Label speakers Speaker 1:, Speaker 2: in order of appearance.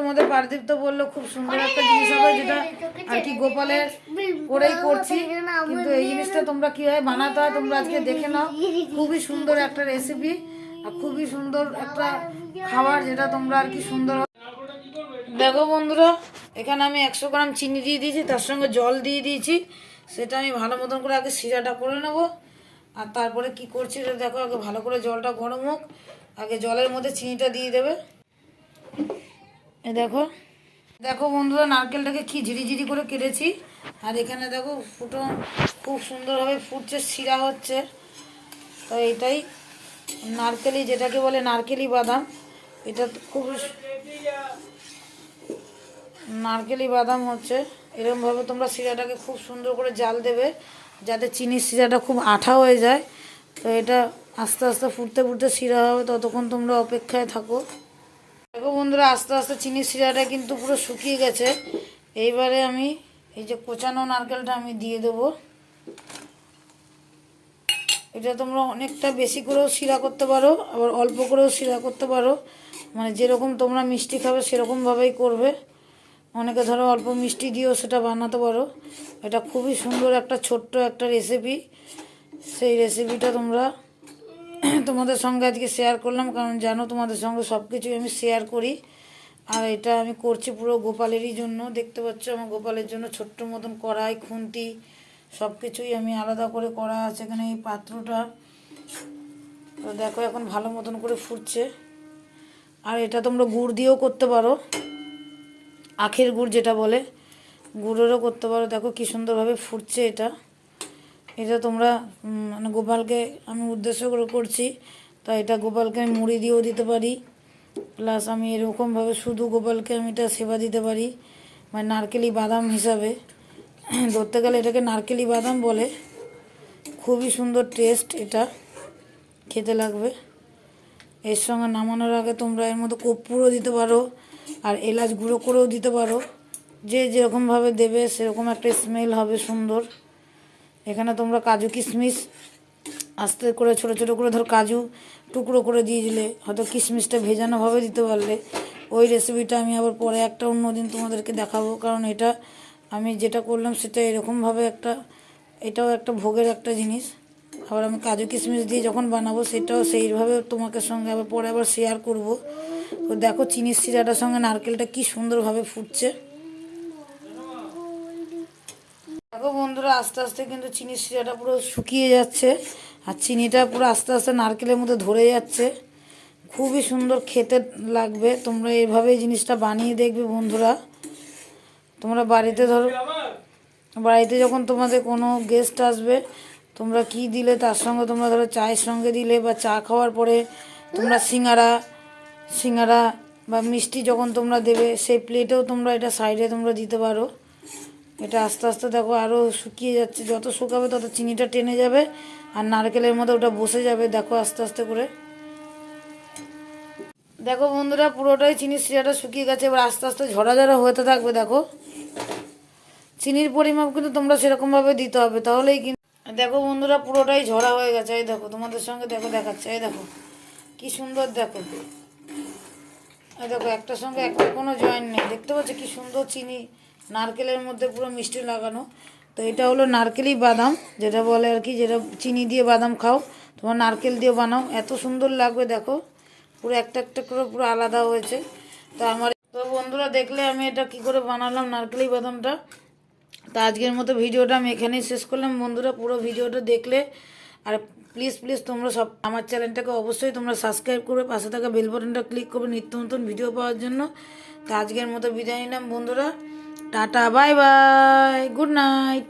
Speaker 1: তোমাদের পারদীপ বলল, খুব সুন্দর একটা জিনিস হবে যেটা আর কি গোপালের করেই করছি। কিন্তু এই জিনিসটা তোমরা কীভাবে বানাতে হয় তোমরা আজকে দেখে নাও। খুবই সুন্দর একটা রেসিপি আর খুবই সুন্দর একটা খাবার যেটা তোমরা আর কি সুন্দর দেখো বন্ধুরা এখানে আমি একশো গ্রাম চিনি দিয়ে দিয়েছি, তার সঙ্গে জল দিয়ে দিয়েছি। সেটা আমি ভালো মতন করে আগে সিরাটা করে নেব। আর তারপরে কি করছি এটা দেখো, আগে ভালো করে জলটা গরম হোক, আগে জলের মধ্যে চিনিটা দিয়ে দেবে। এ দেখো দেখো বন্ধুরা, নারকেলটাকে কি ঝিরিঝিরি করে কেটেছি। আর এখানে দেখো, ফুটো খুব সুন্দরভাবে ফুটছে, শিরা হচ্ছে। তো এটাই নারকেলি, যেটাকে বলে নারকেলি বাদাম। এটা খুব নারকেলি বাদাম হচ্ছে। এরকমভাবে তোমরা শিরাটাকে খুব সুন্দর করে জাল দেবে, যাতে চিনির শিরাটা খুব আঠা হয়ে যায়। তো এটা আস্তে আস্তে ফুটতে ফুটতে শিরা হবে, ততক্ষণ তোমরা অপেক্ষায় থাকো। দেখো বন্ধুরা, আস্তে আস্তে চিনির শিরাটা কিন্তু পুরো শুকিয়ে গেছে। এইবারে আমি এই যে কোচানো নারকেলটা আমি দিয়ে দেবো। এটা তোমরা অনেকটা বেশি করেও শিরা করতে পারো, আবার অল্প করেও শিরা করতে পারো। মানে যেরকম তোমরা মিষ্টি খাবে সেরকমভাবেই করবে। অনেকে ধরো অল্প মিষ্টি দিয়েও সেটা বানাতে পারো। এটা খুবই সুন্দর একটা ছোট্ট একটা রেসিপি সেই রেসিপিটা তোমরা তোমাদের সঙ্গে আজকে শেয়ার করলাম, কারণ জানো তোমাদের সঙ্গে সব কিছুই আমি শেয়ার করি। আর এটা আমি করছি পুরো গোপালেরই জন্য। দেখতে পাচ্ছ আমার গোপালের জন্য ছোট্ট মতন কড়াই, খুন্তি সব কিছুই আমি আলাদা করে করা আছে এখানে এই পাত্রটা। তো দেখো এখন ভালো মতন করে ফুটছে। আর এটা তোমরা গুড় দিয়েও করতে পারো। আখের গুড় যেটা বলে, গুড়েরও করতে পারো। দেখো কী সুন্দরভাবে ফুটছে এটা। এটা তোমরা মানে গোপালকে আমি উদ্দেশ্য করে করছি, তা এটা গোপালকে আমি মুড়ি দিয়েও দিতে পারি। প্লাস আমি এরকমভাবে শুধু গোপালকে আমি এটা সেবা দিতে পারি মানে নারকেলি বাদাম হিসাবে। ধরতে গেলে এটাকে নারকেলি বাদাম বলে। খুবই সুন্দর টেস্ট এটা, খেতে লাগবে। এর সঙ্গে নামানোর আগে তোমরা এর মধ্যে কর্পূরও দিতে পারো। আর এলাচ গুঁড়ো করেও দিতে পারো। যে যেরকমভাবে দেবে, সেরকম একটা স্মেল হবে সুন্দর। এখানে তোমরা কাজু কিশমিশ, আস্তে করে ছোট ছোট করে ধর কাজু টুকরো করে দিয়ে দিলে, হয়তো কিশমিশটা ভেজানোভাবে দিতে পারলে। ওই রেসিপিটা আমি আবার পরে একটা অন্য দিন তোমাদেরকে দেখাবো, কারণ এটা আমি যেটা করলাম সেটা এরকমভাবে একটা, এটাও একটা ভোগের একটা জিনিস। আবার আমি কাজু কিশমিশ দিয়ে যখন বানাবো, সেটাও সেইভাবে তোমাকে সঙ্গে আবার পরে আবার শেয়ার করব। তো দেখো চিনির শিরাটার সঙ্গে নারকেলটা কি সুন্দরভাবে ফুটছে। দেখো বন্ধুরা, আস্তে আস্তে কিন্তু চিনির শিরাটা পুরো শুকিয়ে যাচ্ছে, আর চিনিটা পুরো আস্তে আস্তে নারকেলের মধ্যে ধরে যাচ্ছে। খুবই সুন্দর খেতে লাগবে, তোমরা এইভাবে জিনিসটা বানিয়ে দেখবে বন্ধুরা। তোমরা বাড়িতে ধরো, বাড়িতে যখন তোমাদের কোনো গেস্ট আসবে তোমরা কি দিলে? তার সঙ্গে তোমরা ধরো চায়ের সঙ্গে দিলে বা চা খাওয়ার পরে তোমরা সিঙ্গারা সিঙ্গারা বা মিষ্টি যখন তোমরা দেবে, সেই প্লেটেও তোমরা এটা সাইডে তোমরা দিতে পারো। এটা আস্তে আস্তে দেখো আরও শুকিয়ে যাচ্ছে। যত শুকাবে তত চিনিটা টেনে যাবে আর নারকেলের মধ্যে ওটা বসে যাবে, দেখো আস্তে আস্তে করে। দেখো বন্ধুরা, পুরোটাই চিনির শিরাটা শুকিয়ে গেছে। এবার আস্তে আস্তে ঝরা ঝরা হতে থাকবে, দেখো। চিনির পরিমাপ কিন্তু তোমরা সেরকমভাবে দিতে হবে, তাহলেই কিন্তু দেখো বন্ধুরা, পুরোটাই ঝরা হয়ে গেছে। এই দেখো, তোমাদের সঙ্গে দেখো দেখাচ্ছে। এই দেখো, কি সুন্দর দেখো। এই দেখো, একটার সঙ্গে একটা কোনো জয়েন নেই। দেখতে পাচ্ছ কি সুন্দর চিনি, নারকেলের মধ্যে পুরো মিষ্টি লাগানো। তো এটা হলো নারকেলি বাদাম, যেটা বলে আর কি, যেটা চিনি দিয়ে বাদাম খাও, তোমার নারকেল দিয়ে বানাও। এত সুন্দর লাগবে, দেখো। পুরো একটা একটা করে পুরো আলাদা হয়েছে। তো আমার তো বন্ধুরা, দেখলে আমি এটা কি করে বানালাম, নারকেলি বাদামটা? তো আজকের মতো ভিডিওটা আমি এখানেই শেষ করলাম। বন্ধুরা, পুরো ভিডিওটা দেখলে আর প্লিজ প্লিজ তোমরা সব আমার চ্যানেলটাকে অবশ্যই তোমরা সাবস্ক্রাইব করবে। পাশে থাকা বেল বাটনটা ক্লিক করবে নিত্য নতুন ভিডিও পাওয়ার জন্য। তো আজকের মতো বিদায় নিলাম বন্ধুরা। Tata bye bye good night